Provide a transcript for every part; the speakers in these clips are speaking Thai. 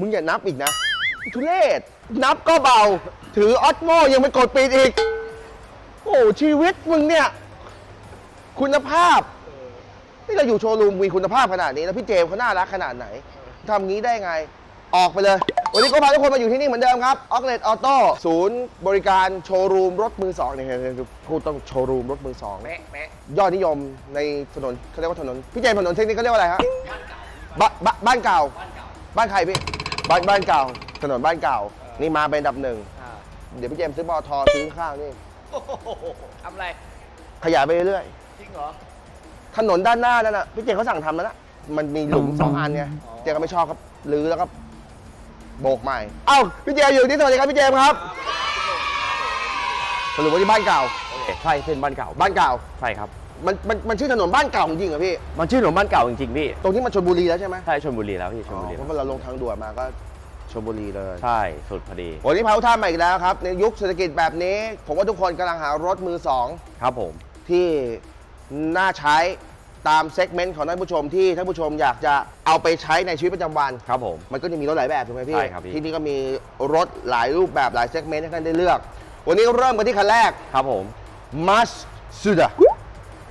มึงอย่านับอีกนะทุเรศนับก็เบา ถือออสโมยังไม่กดปิดอีก โอ้ชีวิตมึงเนี่ย คุณภาพ นี่เราอยู่โชว์รูมมีคุณภาพขนาดนี้ แล้วพี่เจมเขาน่ารักขนาดไหนทำงี้ได้ไง ออกไปเลย วันนี้ก็พาทุกคนมาอยู่ที่นี่เหมือนเดิมครับออกเลตออโต้ศูนย์บริการโชว์รูมรถมือสองเนี่ยพูดต้องโชว์รูมรถมือสองแมะแมะยอดนิยมในถนนเขาเรียกว่าถนน พี่เจมถนนเทคนิคเขาเรียกว่าอะไรฮะบ้านบ้าบ้านเก่าบ้านใครพี่ บ้านบ้านเก่า ถนนบ้านเก่า นี่มาเป็นอันดับหนึ่ง อ่าเดี๋ยวพี่เจมส์ซื้อบอทอซื้อข้างนี่ โอ้โหทำอะไร ขยายไปเรื่อยจริงเหรอ ๆ ถนนด้านหน้านั่นน่ะพี่เจมส์เขาสั่งทำแล้วนะมันมีหลุมสองอันไงอ๋อ เจมส์ก็ไม่ชอบครับรื้อแล้วก็โบกใหม่ เอ้าพี่เจมส์อยู่ที่สวัสดีครับพี่เจมส์ครับสรุปว่าที่บ้านเก่า ใช่เส้นบ้านเก่า บ้านเก่า ใช่ครับ มันมันมันชื่อถนนบ้านเก่าจริงเหรอพี่ มันชื่อถนนบ้านเก่าจริงๆพี่ตรงที่มันชลบุรีแล้วใช่ไหมใช่ชลบุรีแล้วพี่ชลอ๋อบุรีเพแล้วราะว่าเราลงทางด่วนมาก็ชลบุรีเลย ใช่สุดพอดีวันนี้พาทุกท่านมาอีกแล้วครับ ในยุคเศรษฐกิจแบบนี้ ผมว่าทุกคนกำลังหารถมือสองครับผม ที่น่าใช้ตามเซกเมนต์ของท่านผู้ชมที่ท่านผู้ชมอยากจะเอาไปใช้ในชีวิตประจำวัน ครับผม มันก็จะมีรถหลายแบบถูกไหมพี่ ใช่ครับพี่ ที่นี่ก็มีรถหลายรูปแบบหลายเซกเมนต์ให้ท่านได้เลือก วันนี้เริ่มกันที่คันแรก ครับผมมัสซูดา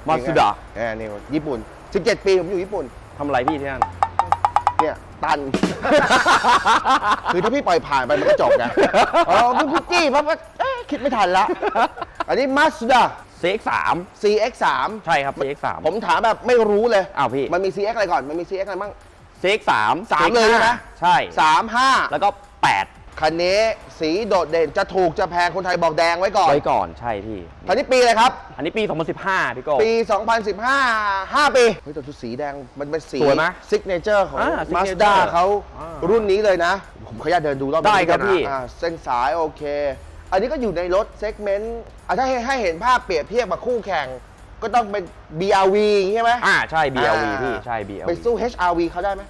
มาสุดานี่ไงนี่ญี่ปุ่น 17 ปีผมอยู่ญี่ปุ่นทำอะไรพี่ที่นั่นเนี่ยตัน คือถ้าพี่ปล่อยผ่านไปมันก็จบนะอ๋อพี่พุกกี้ปั๊บก็เอ๊ะคิดไม่ทันละ อันนี้ Mazda CX3 CX3 ใช่ครับ CX3 ผมถามแบบไม่รู้เลยอ้าวพี่ มันมี CX อะไรก่อน มันมี CX อะไรบ้าง CX3 สามเลยใช่ไหม ใช่ 3 5 แล้วก็ 8 คันนี้สีโดดเด่นจะถูกจะแพงคนไทยบอกแดงไว้ก่อนไว้ก่อนใช่พี่คันนี้ปีอะไรครับ อันนี้ปี 2015 พี่โก้ปี 2015 5 ปีเฮ้ยแต่ชุดสีแดงมันเป็นสีสวยไหมซิกเนเจอร์ของอ่า Mazda signature เขาอ่ารุ่นนี้เลยนะ ผมขออนุญาตเดินดูรอบได้ครับนี้พี่นะอ่าเส้นสายโอเค อันนี้ก็อยู่ในรถเซกเมนต์อะถ้าให้ให้เห็นภาพเปรียบเทียบกับคู่แข่ง ก็ต้องเป็น BRV อย่างงี้ใช่ไหมอ่าใช่ BLV อ่าพี่ใช่ BLV ไปสู้ HRV เขาได้ไหม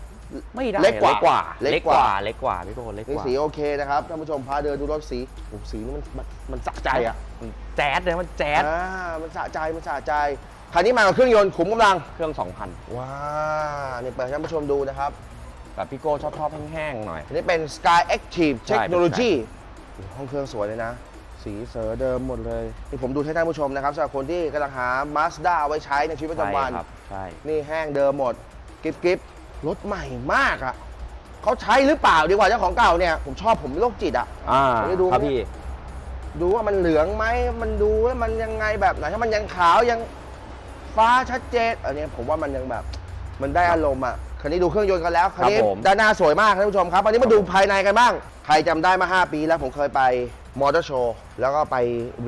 ไม่ได้เล็กกว่าเล็กกว่าเล็กกว่าพี่โก้เล็กนี่กว่าสีโอเคนะครับท่านผู้ชมพาเดินดูรถสีโอ้โหสีนี่มันมันมันสะใจอะมันแจ๊ดเลยมันแจ๊ดอ่ามันสะใจมันสะใจคันนี้มากับเครื่องยนต์ขุมกำลังเครื่อง2,000ว้านี่เปิดให้ท่านผู้ชมดูนะครับแบบพี่โก้ชอบชอบแห้งๆหน่อย อันนี้เป็น Sky Active ใช่เป็น Technology ห้องเครื่องสวยเลยนะ สีเสือเดิมหมดเลยนี่ผมดูให้ท่านผู้ชมนะครับสำหรับคนที่กำลังหา Mazda เอาไว้ใช้ในชีวิตประจำวันใช่ครับใช่ นี่แห้งเดิมหมดกิฟกิฟ รถใหม่มากอะ่ะเขาใช้หรือเปล่าดีกว่าเจ้าของเก่าเนี่ยผมชอบผมโรคจิตอะ่ะ อ่าไม่ได้ดู ครับพี่ ดูว่ามันเหลืองไหมมันดูว่ามันยังไงแบบไหนถ้ามันยังขาวยังฟ้าชัดเจนอันเนี้ยผมว่ามันยังแบบ มันได้อารมณ์อะคันนี้ดูเครื่องยนต์กันแล้วคันนี้ครับผมด้านหน้าสวยมากท่านผู้ชมครับอันนี้มาดูภายในกันบ้าง ใครจำได้มา 5 ปีแล้วผมเคยไปมอเตอร์โชว์แล้วก็ไป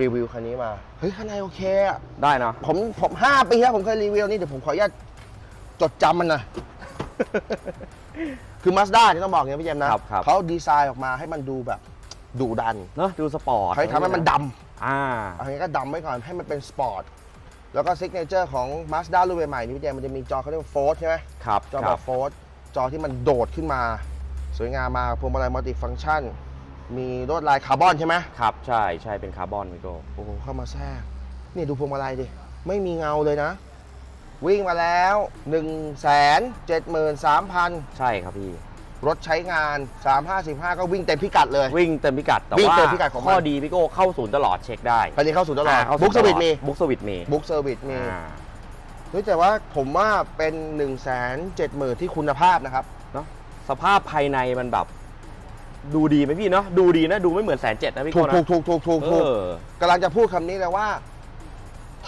รีวิวคันนี้มาเฮ้ยคันในโอเคอะได้นะ ผมผมห้าปีแล้วผมเคยรีวิวนี่เดี๋ยวผมขออนุญาตจดจำมันหน่อย คือมาสด้าที่ต้องบอกอย่างนี้พี่เจมส์นะครับครับ เขาดีไซน์ออกมาให้มันดูแบบดุดันเนอะดูสปอร์ตเขาทำให้มันดำอ่าอันนี้ก็ดำไว้ก่อนให้มันเป็นสปอร์ต แล้วก็ซิกเนเจอร์ของ Mazda รุ่นใหม่ๆนี่พี่เจมส์มันจะมีจอเขาเรียกว่าโฟลใช่ไหม ครับจอคแบรับบโฟลจอที่มันโดดขึ้นมา สวยงามมากพวงมาลัยมัลติฟัง c t ชัน มีลวดลายคาร์บอนใช่ไหมครับใช่ใช่เป็นคาร์บอนพี่โก้โอ้โหเข้ามาแทรกนี่ดูพวงมาลัยดิ ไม่มีเงาเลยนะ วิ่งมาแล้ว 1 7 3 0 0 0 ใช่ครับพี่ รถใช้งาน 355 ก็วิ่งเต็มพิกัดเลย วิ่งเต็มพิกัดแต่วิ่งว่าเต็มพิกัดของมัน ข้อดีพี่โก้เข้าศูนย์ตลอดเช็คได้คันนี้เข้าสู่ตลอดาเข้าบุ๊กสวิตมี บุ๊กสวิตมีบุ๊กเซอร์วิสมี อ่าเฮ้ยแต่ว่าผมว่าเป็น 1 7 0 0 0 0ที่คุณภาพนะครับ เนอะสภาพภายในมันแบบ ดูดีไหมพี่เนาะดูดีนะดูไม่เหมือนแสนเจ็ดนะพี่ถูโก้กนะถูกถูกถูกถูกเอถูกอกำลังจะพูดคำนี้เลยว่า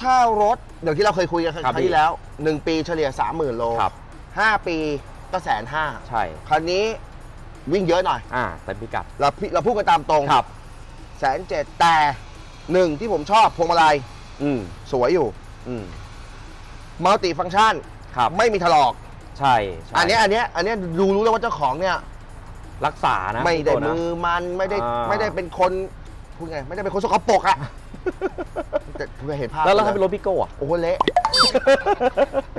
ถ้ารถเดี๋ยวที่เราเคยคุยกันคครัรั้บงที่แล้ว 1 ปีเฉลี่ย 30,000 โลครับ5ปีก็แสนห้าใช่ คันนี้วิ่งเยอะหน่อย อ่าเต็มพิกัดเราพี่เราพูดกันตามตรงครับแสนเจ็ดแต่หนึ่งที่ผมชอบพวงมาลัยอืมสวยอยู่อืมมัลติฟัง c t ชันครับไม่มีถลอก ใช่ใช่อันเนี้ยอันเนี้ยอันเนี้ยดูรู้แล้วว่าเจ้าของเนี่ย รักษานะไม่ได้พี่โก้นะ มือมันไม่ได้อ่า ไม่ได้เป็นคนพูดไงไม่ได้เป็นคนสกปรกอะ แต่คุณเคยเห็นภาพแล้วแล้วถ้าเป็นรถพี่โก้อะโอ้โหเละ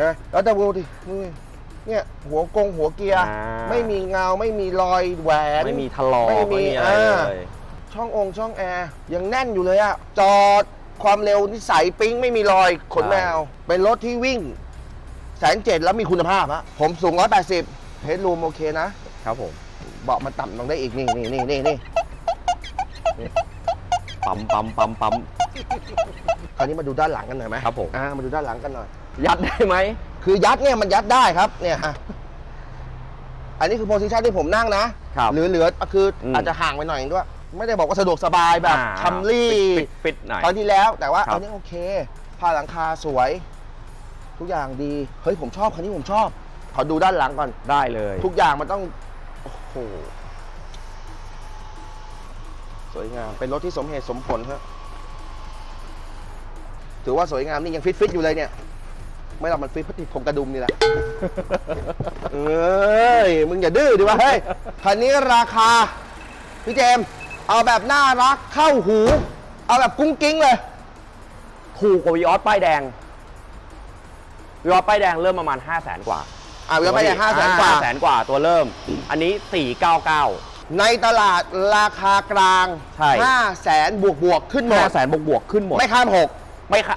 นะแล้วแต่ดูดินี่เนี่ยหัวกงหัวเกียร์อ่าไม่มีเงาไม่มีรอยแหวนไม่มีถลอกไม่ไม่มีมีอะไรอ่าเลยช่ององค์ช่องแอร์ยังแน่นอยู่เลยอะจอดความเร็วนิสัยปิ๊งไม่มีรอยขนแมว เป็นรถที่วิ่งแสนเจ็ดแล้วมีคุณภาพอะผมสูง180เฮดรูมโอเคนะ ครับผมดเบาะมันต่ำลงได้อีกนี่นี่นี่นี่นี่ ปั๊มปั๊มปั๊มปั๊ม คราวนี้มาดูด้านหลังกันหน่อยไหมครับผม อ่ามาดูด้านหลังกันหน่อย ยัดได้ไหม คือยัดเนี่ยมันยัดได้ครับเนี่ยฮะอันนี้คือโพซิชันที่ผมนั่งนะครับหรือเหลือคืออมอาจจะห่างไปหน่อยด้วย ไม่ได้บอกว่าสะดวกสบายแบบอ่าคัมรี่ปิดปิดหน่อยตอนที่แล้วแต่ว่าครับ อันนี้โอเคผ้าหลังคาสวย ทุกอย่างดี เฮ้ยผมชอบคันนี้ผมชอบ ขอดูด้านหลังก่อน ได้เลย ทุกอย่างมันต้อง โอ้โห สวยงาม เป็นรถที่สมเหตุสมผลครับถือว่าสวยงามนี่ยังฟิตฟิตๆอยู่เลยเนี่ย ไม่หรอกมันฟิตเพราะติดผมกระดุมนี่แหละ เอ้ย มึงอย่าดื้อดิวะ เฮ้ย คันนี้ราคา พี่เจมส์เอาแบบน่ารักเข้าหู เอาแบบกุ้งกิ้งเลย ถูกกว่าวีออสป้ายแดงวีออสป้ายแดงเริ่มประมาณ 5 0 0แสนกว่า อ่าเวลาไปเนี่ยห้าแสนกว่าห้าแสนกว่าตัวเริ่ม อันนี้ 499 ในตลาดราคากลางใช่ห้าแสนบวกบวกๆขึ้นหม5ดแสนบวกบวกๆขึ้นหมด ไม่ข้ามหกไม่ค่ะ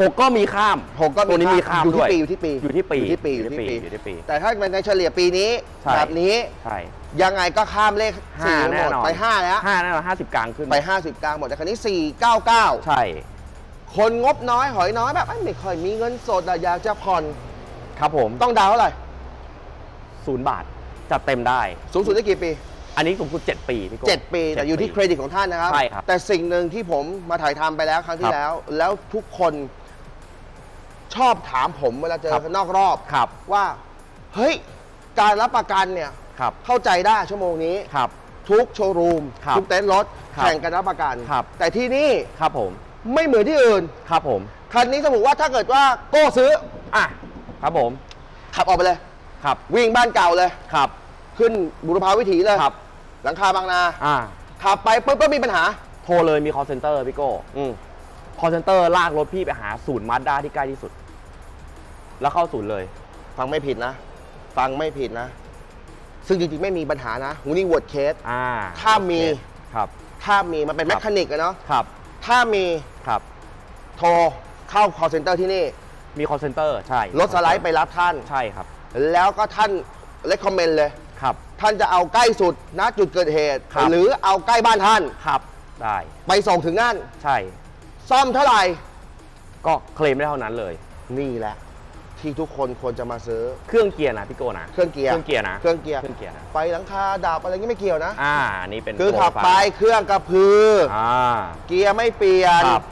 หกก็มีข้ามหกก็ตัวนี้มีข้ามอยู่ด้ที่วยปีอยู่ที่ปีอยู่ที่ปีอยู่ที่ปีอยู่ที่ปีอยู่ที่ปี แต่ถ้าเป็นในเฉลี่ยปีนี้ใช่ แบบนี้ใช่ ยังไงก็ข้ามเลขห้าสี่หแน่มดนอนไปห้าแล้ว ห้าแน่นอนห้าสิบกลางขึ้นไปห้าสิบกลางหมดแต่คันนี้สี่เก้าเก้าใช่ คนงบน้อยหอยน้อยแบบเอ้ยไม่ค่อยมีเงินสดอะอยากจะผ่อนครับผมต้องดาวน์เท่าไหร่ศูนย์บาทจัดเต็มได้ สูงสุดได้กี่ปี อันนี้สูงสุดเจ็ดปีพี่โก้ เจ็ดปีแต่อยู่ที่เครดิตของท่านนะครับ ใช่ครับ แต่สิ่งหนึ่งที่ผมมาถ่ายทำไปแล้วครั้งคที่รับแล้ว แล้วทุกคนชอบถามผมเวลาเจอครับ นอกรอบ ครับ ว่า เฮ้ย การรับประกันเนี่ย ครับ เข้าใจได้ชั่วโมงนี้ ครับ ทุกโชว์รูม ครับทุกเต็นท์รถ ครับแข่งกันรับประกัน ครับ แต่ที่นี่ครับผม ไม่เหมือนที่อื่น ครับผม คันนี้สมมติว่าถ้าเกิดว่าโก้ซื้อ อะ ครับผม ขับออกไปเลย ครับ วิ่งบ้านเก่าเลย ครับ ขึ้นบุรพาวิถีเลยครับ หลังคาบางนาอ่า ขับไปปุ๊บก็มีปัญหา โทรเลยมี call center พี่โก้ อืม call center ลากรถพี่ไปหาศูนย์มาด้าที่ใกล้ที่สุด แล้วเข้าศูนย์เลย ฟังไม่ผิดนะ ฟังไม่ผิดนะ ซึ่งจริงๆ ไม่มีปัญหานะหูนี่วอร์ดเคส อ่าถ้ามีครับ ถ้ามีมันเป็นแมคานิกอะเนาะครับ ถ้ามีครับ โทรเข้า call center ที่นี่ มี call center ใช่รถสไลด์ไปรับท่าน ใช่ครับ แล้วก็ท่านเล c คอมเมนต์เลย ครับท่านจะเอาใกล้สุดณจุดเกิดเหตุ ครับ หรือเอาใกล้บ้านท่าน ครับได้ไปส่งถึงนั่น ใช่ ซ่อมเท่าไหร่ ก็เคลมได้เท่านั้นเลย นี่แหละ ที่ทุกคนควรจะมาซื้อ เครื่องเกียร์นะพี่โก้นะเครื่องเกียร์ เครื่องเกียร์นะเครื่องเกียร์ เครื่องเกียร์นะไฟหลังคาดับอะไรเงี้ยไม่เกี่ยวนะ อ่าอันนี้เป็นคือขับไปโปรฟล์เครื่องกระพือออ่า เกียร์ไม่เปลี่ยน ครับ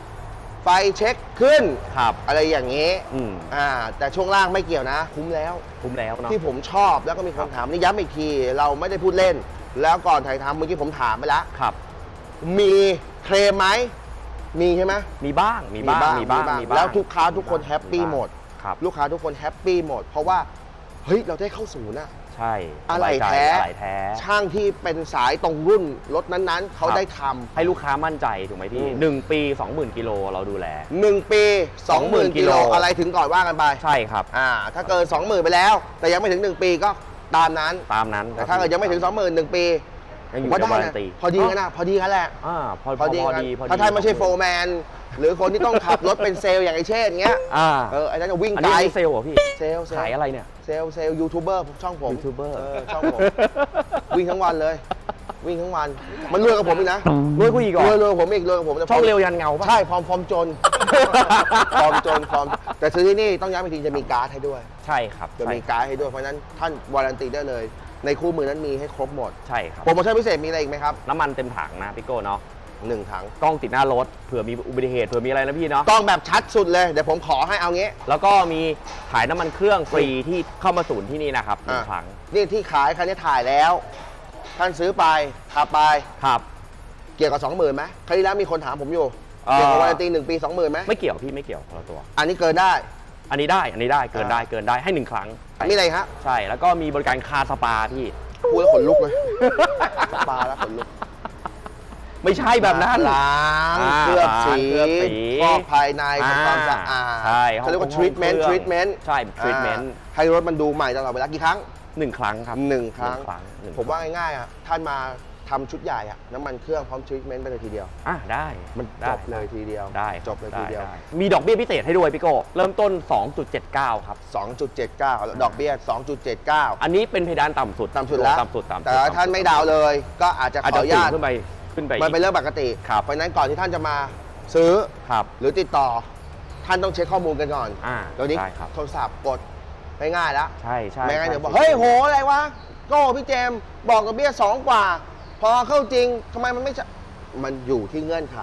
ไฟเช็คขึ้น ครับ อะไรอย่างนี้อืม อ่าแต่ช่วงล่างไม่เกี่ยวนะ คุ้มแล้ว คุ้มแล้วเนาะ ที่ผมชอบแล้วก็มีคนถามนี่ย้ำอีกที เราไม่ได้พูดเล่น แล้วก่อนถ่ายทำเมื่อกี้ผมถามไปแล้ว ครับ มีเคลมไหมมีใช่ไหมมีบ้าง มีบ้าง มีบ้าง มีบ้างแล้วทุกค้าทุกคนมีบ้งแฮปปี้หมด ครับ ลูกค้าทุกคนแฮปปี้หมด เพราะว่า เฮ้ย เราได้เข้าศูนย์อะ ใช่อะไรสบายใจแท้อะไรแท้ ช่างที่เป็นสายตรงรุ่นรถนั้นๆ เขาครับ ได้ทำ ให้ลูกค้ามั่นใจถูกไหมพี่อืม หนึ่งปีสองหมื่นกิโลเราดูแล หนึ่งปีสองหมื่น20,000กิโลกิโล อะไรถึงก่อนว่ากันไปใช่ครับ อ่าถ้าเกินสองหมื่นไปแล้ว แต่ยังไม่ถึงหนึ่งปีก็ตามนั้น ตามนั้นแต่ถ้าเกิดยังไม่ถึงสองหมื่นหนึ่งปียังอผมยู่ว่าในได้วารันะนตีพอดีกันนะพอดีกันแหละอ่าพอพอดีพอกันดีพอดีถ้าท่านไม่ใช่โฟร์แมน หรือคนที่ต้องขับรถเป็นเซลล์อย่างไอเช่นเงี้ยอ่าเออไอ้นั่นจะวิ่งอันไกนี้ลอันนี้เซลล์เหรอพี่เซลล์เซลขายล์อะไรเนี่ย เซลล์เซลล์ยูทูบเบอร์ช่องผมยูทูบเบอร์เออช่องผม วิ่งทั้งวันเลย วิ่งทั้งวัน มันรวยกับผมอีกนะรวยกูอีกเหรรวยอรวยกับผมอีกรวยกับผมแต่ช่องเร็วยันเงาปะ ใช่พร้อมพร้อมจน พร้อมจนพร้อมแต่ซื้อที่นี่ต้องย้ำอีกทีจะมีการ์ดให้ด้วย ใช่ครับจะใช่มีการ์ดให้ด้วยเพราะฉะนั้นท่านวารันตีได้เลย ในคู่มือนั้นมีให้ครบหมด ใช่ครับ โปรโมชั่นพิเศษมีอะไรอีกไหมครับ น้ำมันเต็มถังนะพี่โก้เนาะ หนึ่งถังกล้องติดหน้ารถเผื่อมีอุบัติเหตุเผื่อมีอะไรนะพี่เนาะกล้องแบบชัดสุดเลย เดี๋ยวผมขอให้เอางี้ แล้วก็มีขายน้ำมันเครื่องฟรีที่เข้ามาศูนย์ที่นี่นะครับหนึ่งอะครั้งนี่ที่ขายคันนี้ถ่ายแล้ว ท่านซื้อไปขับไป ครับ เกี่ยวกับสองหมื่นไหมครั้งที่แล้วมีคนถามผมอยู่ เอ่อ เกี่ยวกับวารันตีหนึ่งปีสองหมื่นไหมไม่เกี่ยวพี่ไม่เกี่ยวคนละตัว อันนี้เกินได้ อันนี้ได้อันนี้ได้เกินได้อ่าเกินได้ให้หนึ่งครั้งมีอะไรฮะใช่แล้วก็มีบริการคาสปาพี่พูดแล้วขนลุกเลย ปลาแล้วขนลุก ไม่ใช่แบบนั้น ล้างอ่าเคลือบสีเคลือบสีฟอกภายในทำความสะอาดใช่เขาเรียกว่าห้อง treatment เครื่อง treatment ใช่ treatment อ่าให้รถมันดูใหม่ตลอดเวลากี่ครั้งหนึ่งครั้งครับหนึ่งครั้ง หนึ่งครั้งหนึ่งผมว่าง่ายๆอะท่านมาทำชุดใหญ่อะน้ำมันเครื่องพร้อมทรีทเมนต์ไปเลยทีเดียว อะได้มันจได้บเลยทีเดียวได้จบเลยทีเดียว ไมีดอกเบี้ยพิเศษให้ด้วยพี่โก้เริ่มต้น 2.79 ครับ 2.79ดอกเบี้ย 2.79 อันนี้เป็นเพดานต่ำสุดต่ำสุดแล้วต่ำสุดต่ำสุดแต่ถ้าท่านไม่ดาวน์เลย ก็อาจจะอาจขอจะอนุสูงญาตขึ้นไป ขึ้นไปมันเป็นอีกเรื่องปกติครับเพราะฉะนั้นก่อนที่ท่านจะมาซื้อครับหรือติดต่อ ท่านต้องเช็คข้อมูลกันก่อนอ่าเดี๋ยวนี้ใช่ครับโทรศัพท์กดง่ายๆแล้วใช่ใช่ไม่งั้นเดี๋ยวบอกใช่เฮ้ยโหอะไรวะโก้พี่เจมส์บอกกับเบี้ยสองกว่า พอเข้าจริงทำไมมันไม่ใช่มันอยู่ที่เงื่อนไข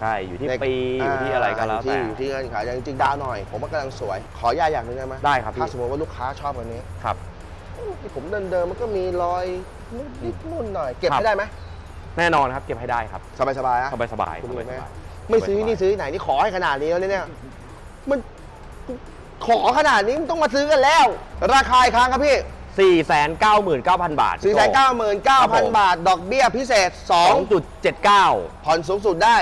ใช่อยู่ที่ในปีอยู่ที่อะไรก็แล้วที่แต่อยู่ที่เงื่อนไขแต่จริงๆดาวหน่อย ผมว่ากำลังสวย ขออนุญาตอย่างหนึงได้ไหมได้ครับพี่ถ้าสมมติว่าลูกค้าชอบอันนี้ครับที่ผมเดินเดินๆมันก็มีรอยนิดๆนุ่นหน่อย เก็บครับให้ได้ไหม แน่นอนครับเก็บให้ได้ครับสบายสบายๆอะสบายสบายคุณสมีบายไหมสบายไม่ซื้อนี่ซื้อที่ไหนนี่ขอให้ขนาดนี้แล้วเนี่ยมันขอขนาดนี้มันต้องมาซื้อกันแล้ว ราคาอีกครั้งครับพี่สี่แสนเก้าหมื่นเก้าพันบาท 4 9 9 0ครับผม0 0 บาท ดอกเบี้ยพิเศษสองจุดเจ็ดเก้า2ผ่อนสูงสุดได้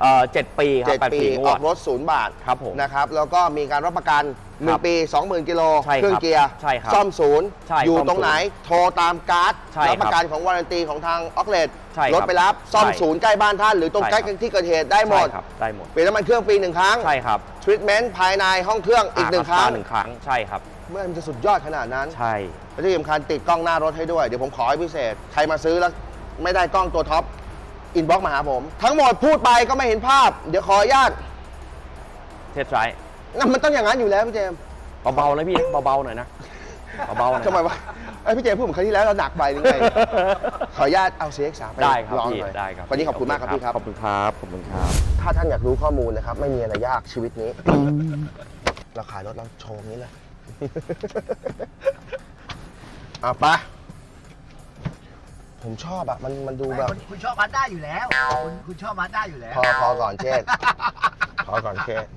เอ่อเจ็ดปีครับแปด7ปีปีงอวอดกรถศูนย์บาทครับผมนะครับ แล้วก็มีการรับประกันครับ1ปี 20,000 กิโลใช่ครับเครื่องเกียร์ใช่ครับซ่อมศูนย์ใช่อยู่ซ่อมตรงไหน โทรตามการ์ดใช่ครับรับประกันของวารันตีของทางออกเลต ใช่ครับรถไปรับซ่อมใช่ศูนย์ใกล้บ้านท่าน หรือตรงใช่ใกล้ครับ ที่เกิดเหตุได้หมด ใช่ครับได้หมดเปลี่ยนน้ำมันเครื่องฟรีหนึ่งครั้งใช่ครับทรีทเมนต์ภายในห้องเครื่องอีกหนึ่งครั้งหนึ่งครั้งใช่ครับ เมื่อมันจะสุดยอดขนาดนั้น ใช่ และที่สำคัญติดกล้องหน้ารถให้ด้วย เดี๋ยวผมขอให้พิเศษ ใครมาซื้อแล้วไม่ได้กล้องตัวท็อป อินบ็อกมาหาผม ทั้งหมดพูดไปก็ไม่เห็นภาพ เดี๋ยวขออนุญาตเทสไรนั่นมันต้องอย่างนั้นอยู่แล้วพี่เจมส์เบาๆนะพี่เบาๆหน่อยนะเบาๆหน่อยทำไมวะ ไอยพี่เจมส์พูดเหมือนครั้งที่แล้วเราหนักไปหรือไง ขออนุญาตเอา CX3 ไปได้ครับลองพี่หน่อยได้ครับวันนี้ขอบคุณมากครับพี่ครับ ขอบคุณครับขอบคุณครับ ถ้าท่านอยากรู้ข้อมูลนะครับ ไม่มีอะไรยากชีวิตนี้ เราขายรถเราโชว์นี้เลยเอาไปะผมชอบอะมันมันดูแบบ คุณคุณชอบมาสด้าอยู่แล้ว คุณคุณชอบมาสด้าอยู่แล้ว พอพอก่อนเชษฐ์ พอก่อนเชษฐ์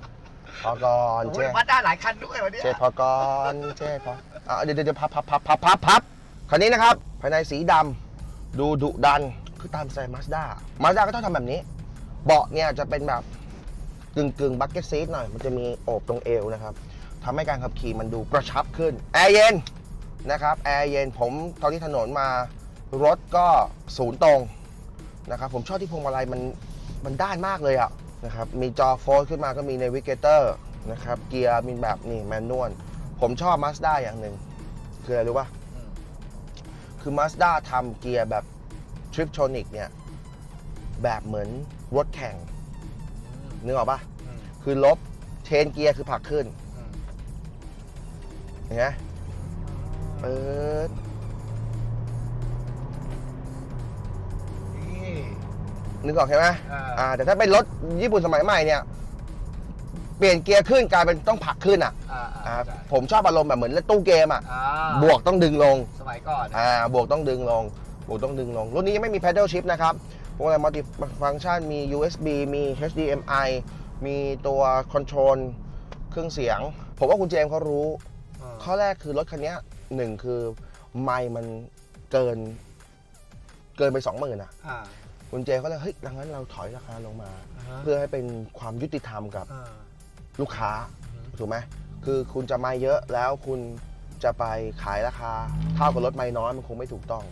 พอก่อนโอ้เชยษฐ์มาสด้าหลายคันด้วยวันเนี้ยเชษฐ์พอก่อนเชษฐ์พออะเดี๋ยวเดี๋ยวเดี๋ยวพับพับพับพับพับพับคันนี้นะครับ ภายในสีดำดูดุดันคือตามสไตล์มาสด้ามาสด้าก็ต้องทำแบบนี้ เบาะเนี่ยจะเป็นแบบกึ่งกึ่งบักเก็ตซีทหน่อย มันจะมีโอบตรงเอวนะครับทำให้การขับขี่มันดูกระชับขึ้น แอร์เย็นนะครับแอร์เย็นผมตอนที่ถนนมารถก็ศูนย์ตรง นะครับผมชอบที่พวงมาลัยมันมันด้านมากเลยอะ นะครับ มีจอโฟลขึ้นมาก็มีในวิกเกเตอร์นะครับ เกียร์มีแบบนี่แมนนวล ผมชอบมาสด้าอย่างหนึ่ง คืออะไรรู้ป่ะ คือ Mazda ทำเกียร์แบบ Triptronic เนี่ย แบบเหมือนรถแข่ง นึกออกปะคือลบเชนเกียร์คือผลักขึ้นเห็นไหมเปิด นึกออกใช่ไหมอ่า อ่าแต่ถ้าเป็นรถญี่ปุ่นสมัยใหม่เนี่ย เปลี่ยนเกียร์ขึ้นกลายเป็นต้องผลักขึ้นอะอ่าอ่าอ่าใช่ผมชอบอารมณ์แบบเหมือนเล่นตู้เกมอะ อ่าบวกต้องดึงลง สมัยก่อนอ่า บวกต้องดึงลง บวกต้องดึงลง รุ่นนี้ยังไม่มี pedal shift นะครับพวกอะไร multi function มี USB มี HDMI มีตัว control เครื่องเสียง ผมว่าคุณเจมส์เขารู้อ่าข้อแรกคือรถคันเนี้ยหนึ่งคือ ไม่มันเกิน เกินไปสองหมื่นอะ อ่า คุณเจมส์ก็เลยเฮ้ยดังนั้นเราถอยราคาลงมาอ่าฮะเพื่อให้เป็นความยุติธรรมกับอ่าลูกค้าถูกไหมคือคุณจะไม่เยอะแล้วคุณจะไปขายราคาเท่ากับรถไม่น้อยมันคงไม่ถูกต้อง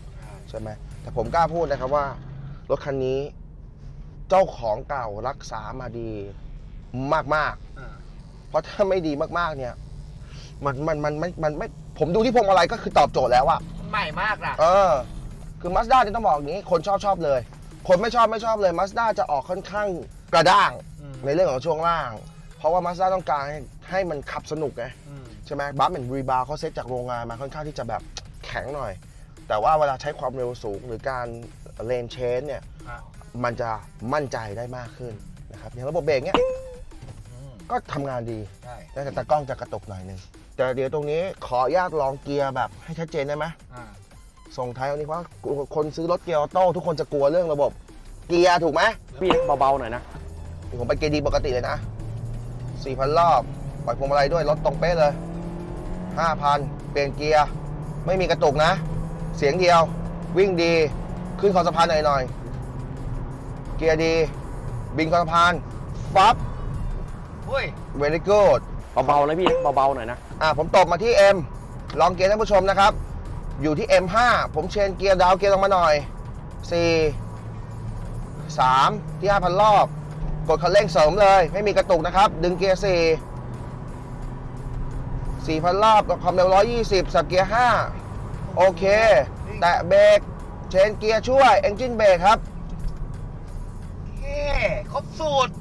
ใช่ไหมแต่ผมกล้าพูดนะครับว่ารถคันนี้ เจ้าของเก่ารักษามาดีมากอ่าๆเพราะถ้าไม่ดีมากๆ เนี่ยมันมันมันมันมันไม่ผมดูที่พวงมาลัยก็คือตอบโจทย์แล้วอะใหม่มากนะเออ คือมาสด้าจะต้องบอกอย่างนี้ คนชอบชอบเลย คนไม่ชอบไม่ชอบเลยมาสด้าจะออกค่อนข้างกระด้างมในเรื่องของช่วงล่าง เพราะว่ามาสด้าต้องการให้ให้มันขับสนุกไง อืม ใช่ไหมบัฟแอนด์รีบาวเขาเซตจากโรงงานมาค่อนข้างที่จะแบบแข็งหน่อย แต่ว่าเวลาใช้ความเร็วสูงหรือการเลนเชนเนี่ย อะ มันจะมั่นใจได้มากขึ้นนะครับอย่างระบบเบรกเนี่ยอืม ก็ทำงานดีใช่แต่แต่กล้องจะกระตุกหน่อยนึงแต่เดี๋ยวตรงนี้ขออนุญาตลองเกียร์แบบให้ชัดเจนได้ไหมอ่า ส่งท้ายวันนี้เพราะคนซื้อรถเกียร์ออโต้ทุกคนจะกลัวเรื่องระบบ เกียร์ถูกไหมพี่เบาๆหน่อยนะผมไปเกียร์ดีปกติเลยนะ4,000 รอบ ปล่อยพวงมาลัยด้วยรถตรงเป๊ะเลย 5,000 เปลี่ยนเกียร์ไม่มีกระตุกนะ เสียงเดียว วิ่งดีขึ้นคอสะพานหน่อยๆเกียร์ดี บินคอสะพานฟับอุ้ยเวลิกูดเบาๆนะพี่เบาๆหน่อยนะอะผมตบมาที่ M ลองเกียร์ท่านผู้ชมนะครับ อยู่ที่ M5 ผมเชนเกียร์ดาวเกียร์ลงมาหน่อย 4 3 ที่ 5,000 รอบ กดคันเร่งเสริมเลย ไม่มีกระตุกนะครับ ดึงเกียร์ 4 4,000 รอบกับความเร็ว 120 สับเกียร์ 5 โอเค แตะเบรกเชนเกียร์ช่วย เอนจินเบรกครับเฮ้ครบสูตร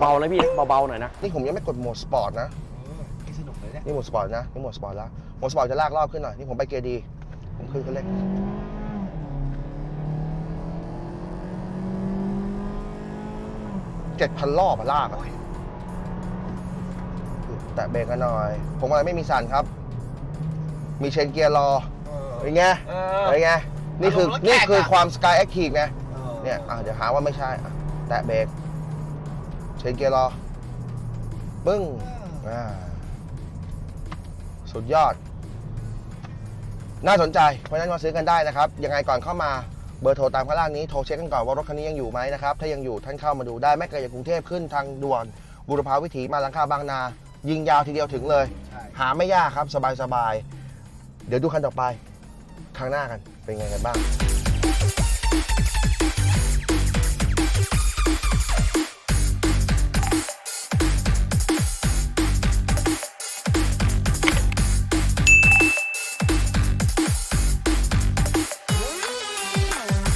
เบาๆนะพี่นะเบาๆหน่อยนะ นี่ผมยังไม่กดโหมดสปอร์ตนะเออนี่สนุกเลยเนี่ยนี่โหมดสปอร์ตนะ นี่โหมดสปอร์ตแล้วโหมดสปอร์ตจะลากรอบขึ้นหน่อย นี่ผมไปเกียร์ดี ผมขึ้นคันเร่งเจ็ดพันรอบอะลากอะอุ้ยแตะเบรกกันหน่อย ผมอะไรไม่มีสั่นครับ มีเชนเกียร์รอเออเป็นไงเออ เป็นไง นี่คืออารมณ์รถแข่งอะนี่คือความสกายแอคทีฟไงออเนี่ยอะเดี๋ยวหาว่าไม่ใช่อะแตะเบรกเชนเกียร์รอ ปึ้ง อ่า สุดยอด น่าสนใจ เพราะฉะนั้นมาซื้อกันได้นะครับ ยังไงก่อนเข้ามาเบอร์โทรตามข้างล่างนี้โทรเช็คกันก่อนว่ารถคันนี้ยังอยู่ไหมนะครับ ถ้ายังอยู่ท่านเข้ามาดูได้แม้ไกลจากกรุงเทพขึ้นทางด่วนบุรพาวิถีมาลังคาบางนา ยิงยาวทีเดียวถึงเลย หาไม่ยากครับสบายๆ เดี๋ยวดูคันต่อไปครั้งหน้ากันเป็นไงกันบ้าง